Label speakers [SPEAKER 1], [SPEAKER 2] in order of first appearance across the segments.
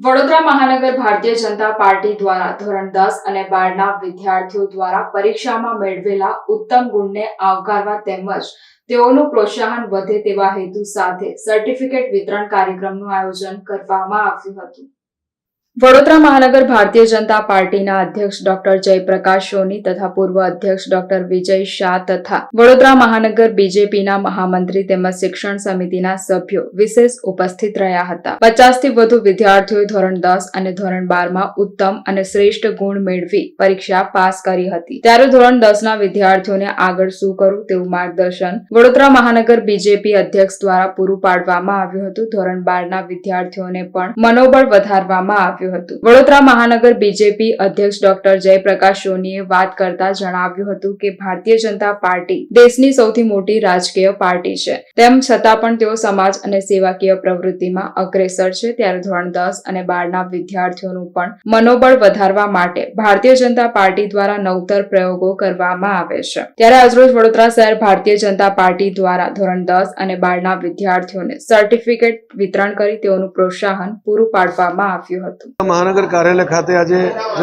[SPEAKER 1] વડોદરા મહાનગર ભારતીય જનતા પાર્ટી દ્વારા ધોરણ દસ અને બારના વિદ્યાર્થીઓ દ્વારા પરીક્ષામાં મેળવેલા ઉત્તમ ગુણને આવકારવા તેમજ તેઓનું પ્રોત્સાહન વધે તેવા હેતુ સાથે સર્ટિફિકેટ વિતરણ કાર્યક્રમનું આયોજન કરવામાં આવ્યું હતું. વડોદરા મહાનગર ભારતીય જનતા પાર્ટીના અધ્યક્ષ ડોક્ટર જયપ્રકાશ સોની તથા પૂર્વ અધ્યક્ષ ડોક્ટર વિજય શાહ તથા વડોદરા મહાનગર બીજેપીના મહામંત્રી તેમજ શિક્ષણ સમિતિના સભ્યો વિશેષ ઉપસ્થિત રહ્યા હતા. પચાસથી વધુ વિદ્યાર્થીઓએ ધોરણ દસ અને ધોરણ બારમાં ઉત્તમ અને શ્રેષ્ઠ ગુણ મેળવી પરીક્ષા પાસ કરી હતી. ત્યારે ધોરણ દસના વિદ્યાર્થીઓને આગળ શું કરવું તેવું માર્ગદર્શન વડોદરા મહાનગર બીજેપી અધ્યક્ષ દ્વારા પૂરું પાડવામાં આવ્યું હતું. ધોરણ બારના વિદ્યાર્થીઓને પણ મનોબળ વધારવામાં આવ્યું હતું. વડોદરા મહાનગર બીજેપી અધ્યક્ષ ડોક્ટર જયપ્રકાશ સોનીએ વાત કરતા જણાવ્યું હતું કે ભારતીય જનતા પાર્ટી દેશની સૌથી મોટી રાજકીય પાર્ટી છે. તેમ છતાં પણ તેઓ સમાજ અને સેવાકીય પ્રવૃત્તિમાં અગ્રેસર છે. ત્યારે ધોરણ દસ અને બારના વિદ્યાર્થીઓનું પણ મનોબળ વધારવા માટે ભારતીય જનતા પાર્ટી દ્વારા નવતર પ્રયોગો કરવામાં આવે છે. ત્યારે આજરોજ વડોદરા શહેર ભારતીય જનતા પાર્ટી દ્વારા ધોરણ દસ અને બારના વિદ્યાર્થીઓને સર્ટિફિકેટ વિતરણ કરી તેઓનું પ્રોત્સાહન પૂરું પાડવામાં આવ્યું હતું.
[SPEAKER 2] મહાનગર કાર્યાલય ખાતે આજે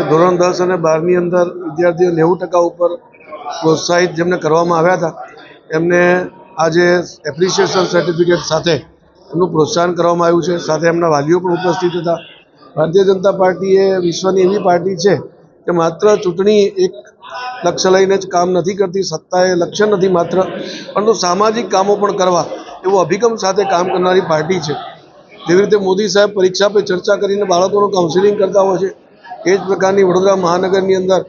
[SPEAKER 2] ધોરણ દસ અને બારની અંદર વિદ્યાર્થીઓ નેવું ટકા ઉપર પ્રોત્સાહિત જેમને કરવામાં આવ્યા હતા, એમને આજે એપ્રિસિએશન સર્ટિફિકેટ સાથે એમનું પ્રોત્સાહન કરવામાં આવ્યું છે. સાથે એમના વાલીઓ પણ ઉપસ્થિત હતા. ભારતીય જનતા પાર્ટી એ વિશ્વની એવી પાર્ટી છે કે માત્ર ચૂંટણી એક લક્ષ્ય લઈને જ કામ નથી કરતી, સત્તાએ લક્ષ્ય નથી માત્ર, પરંતુ સામાજિક કામો પણ કરવા એવો અભિગમ સાથે કામ કરનારી પાર્ટી છે. જેવી રીતે મોદી સાહેબ પરીક્ષા પર ચર્ચા કરીને બાળકોનું કાઉન્સિલિંગ કરતા હોય છે, એ જ પ્રકારની વડોદરા મહાનગરની અંદર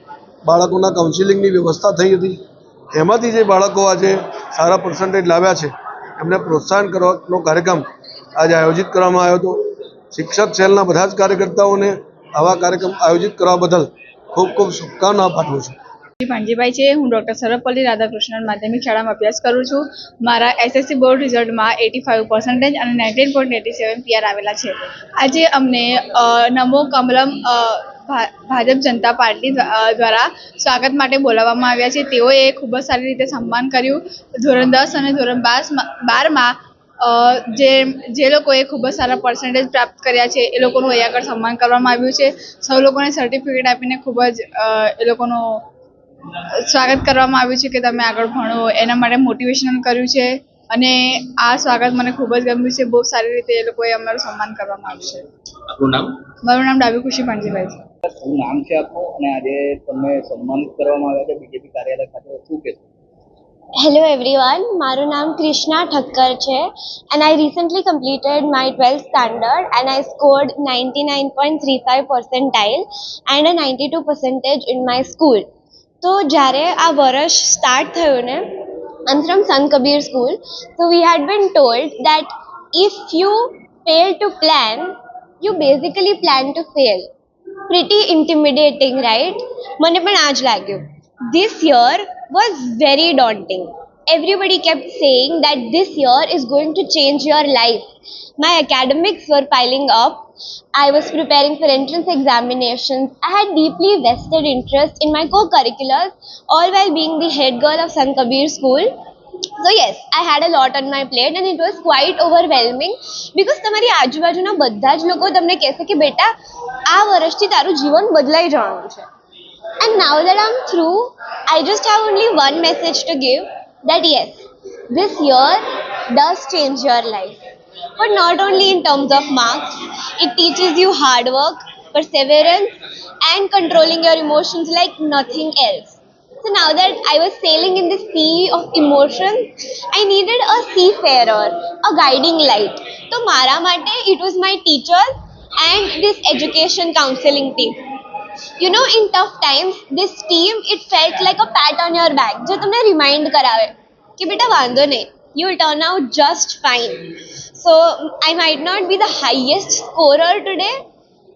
[SPEAKER 2] બાળકોના કાઉન્સિલિંગની વ્યવસ્થા થઈ હતી. એમાંથી જે બાળકો આજે સારા પર્સન્ટેજ લાવ્યા છે, એમને પ્રોત્સાહન કરવાનો કાર્યક્રમ આજે આયોજિત કરવામાં આવ્યો હતો. શિક્ષક સેલના બધા જ કાર્યકર્તાઓને આવા કાર્યક્રમ આયોજિત કરવા બદલ ખૂબ ખૂબ શુભકામના પાઠવું છું.
[SPEAKER 3] શ્રી ભાંજીભાઈ છે. હું ડૉક્ટર સર્વપલ્લી રાધાકૃષ્ણન માધ્યમિક શાળામાં અભ્યાસ કરું છું. મારા એસએસસી બોર્ડ રિઝલ્ટમાં એટી ફાઇવ પર્સન્ટેજ અને nineteen point eighty seven PR આવેલા છે. આજે અમને નમો કમલમ ભાજપ જનતા પાર્ટી દ્વારા સ્વાગત માટે બોલાવવામાં આવ્યા છે. તેઓએ ખૂબ જ સારી રીતે સન્માન કર્યું. ધોરણ દસ અને ધોરણ બારમાં બારમાં જે જે લોકોએ ખૂબ જ સારા પર્સન્ટેજ પ્રાપ્ત કર્યા છે, એ લોકોનું અહીં આગળ સન્માન કરવામાં આવ્યું છે. સૌ લોકોને સર્ટિફિકેટ આપીને ખૂબ જ એ લોકોનો સ્વાગત કરવામાં આવ્યું છે કે તમે આગળ ભણો. એના માટે મોટિવેશન કર્યું છે અને આ સ્વાગત મને ખૂબ જ ગમ્યું છે. બહુ સારી રીતે એ લોકોએ અમારું સન્માન કરવામાં આવ્યું છે.
[SPEAKER 4] આપનું નામ?
[SPEAKER 3] મારું નામ ડાબી ખુશી પાંજીભાઈ છે.
[SPEAKER 4] શું નામ છે આપનું? અને આજે તમને સન્માનિત કરવામાં આવ્યા છે બીજેપી કાર્યાલય ખાતે. શું કહેશો?
[SPEAKER 5] હેલો એવરીવન મારું નામ કૃષ્ણા ઠક્કર છે and I recently completed my 12th ninety and I scored 99.35 percentile and a 92 percentage in my school. તો જ્યારે આ વર્ષ સ્ટાર્ટ થયું ને from Sant Kabir school so we had been told that if you fail to plan you basically plan to fail pretty intimidating right મને પણ આ જ લાગ્યું this year was very daunting everybody kept saying that this year is going to change your life my academics were piling up i was preparing for entrance examinations i had deeply vested interest in my co-curriculars all while being the head girl of sant kabir school so yes i had a lot on my plate and it was quite overwhelming because તમારી આજુબાજુના બધા જ લોકો તમને કહેશે કે બેટા આ વર્ષથી તારું જીવન બદલાઈ જવાનું છે and now that i'm through i just have only one message to give that yes, this year does change your life. But not only in terms of marks, it teaches you hard work, perseverance, and controlling your emotions like nothing else. So now that I was sailing in the sea of emotions, I needed a seafarer, a guiding light. So Mara Mate, it was my teacher and this education counseling team. You know, in tough times, this team, it felt like a pat on your back. जो તમને remind કરાવે કે બેટા વાંધો નહીં you will turn out just fine. So I might not be the highest scorer today,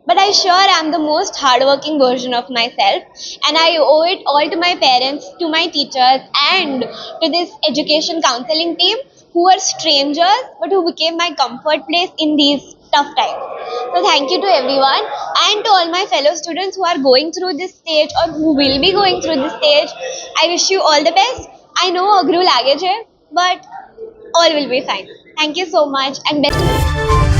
[SPEAKER 5] but I sure am the most hardworking version of myself, and I owe it all to my parents, to my teachers, and to this education counseling team who were strangers but who became my comfort place in these tough times. So thank you to everyone and to all my fellow students who are going through this stage or who will be going through this stage. I wish you all the best. I know agru lage here, but all will be fine. Thank you so much and best.